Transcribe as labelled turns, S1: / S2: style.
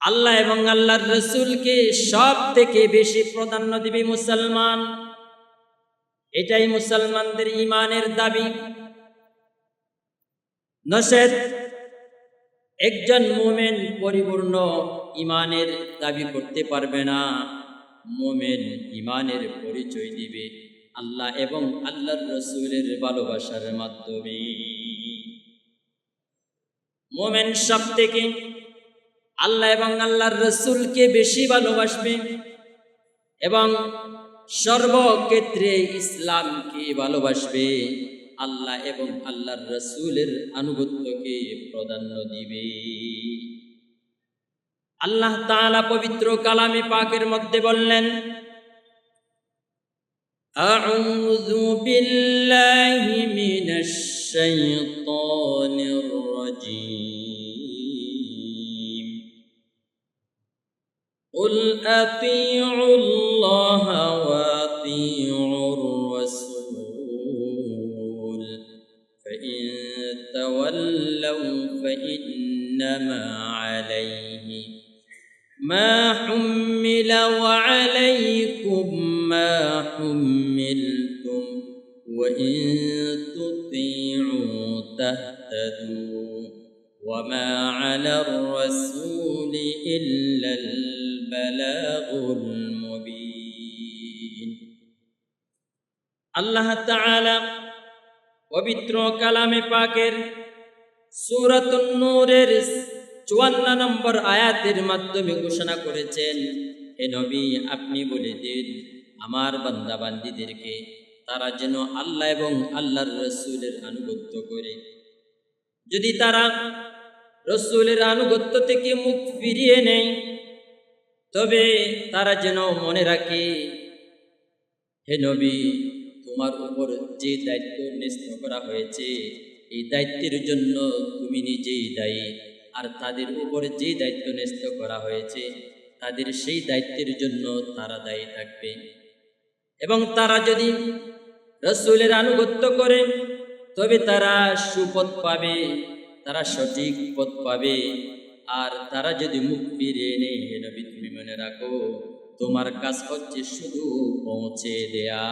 S1: আল্লাহ এবং আল্লাহর রসুলকে সব থেকে বেশি প্রাধান্য দিবে মুসলমান। এটাই মুসলমানদের ইমানের দাবি। নসেদ, একজন মোমেন পরিপূর্ণ ইমানের দাবি করতে পারবে না। মোমেন ইমানের পরিচয় দিবে আল্লাহ এবং আল্লাহর রসুলের ভালোবাসার মাধ্যমে। মোমেন সব থেকে আল্লাহ এবং আল্লাহর রসুলকে বেশি ভালোবাসবে এবং সর্বক্ষেত্রে ইসলামকে ভালোবাসবে। আল্লাহ এবং আল্লাহর রসুলের আনুগত্যকে প্রাধান্য দিবে। আল্লাহ তালা পবিত্র কালামে পাকের মধ্যে বললেন, আউযু বিল্লাহি মিনাশ শাইতানির রাজিম। قل أطيعوا الله وأطيعوا الرسول فإن تولوا فإنما عليه ما حمل وعليكم ما حملتم وإن تطيعوا تهتدوا وما على الرسول إلا البلاغ المبين আল্লাহ তাআলা পবিত্র কালামে পাকের সূরাতুন নূরের চুয়ান্ন নম্বর আয়াতের মাধ্যমে ঘোষণা করেছেন হে নবী আপনি বলে দিন আমার বান্দাবান্দিদেরকে তারা যেন আল্লাহ এবং আল্লাহর রসুলের আনুগত্য করে যদি তারা রসুলের আনুগত্য থেকে মুখ ফিরিয়ে নেয় তবে তারা যেন মনে রাখে, হে নবী, তোমার উপর যে দায়িত্ব ন্যস্ত করা হয়েছে, এই দায়িত্বের জন্য তুমি নিজেই দায়ী। আর তাদের উপর যে দায়িত্ব ন্যস্ত করা হয়েছে, তাদের সেই দায়িত্বের জন্য তারা দায়ী থাকবে। এবং তারা যদি রসুলের আনুগত্য করে, তবে তারা সুপথ পাবে, তারা সঠিক পথ পাবে। আর তারা যদি মুখ ফিরিয়ে নেই নবী, তুমি মনে রাখো, তোমার কাজ হচ্ছে শুধু পৌঁছে দেয়া।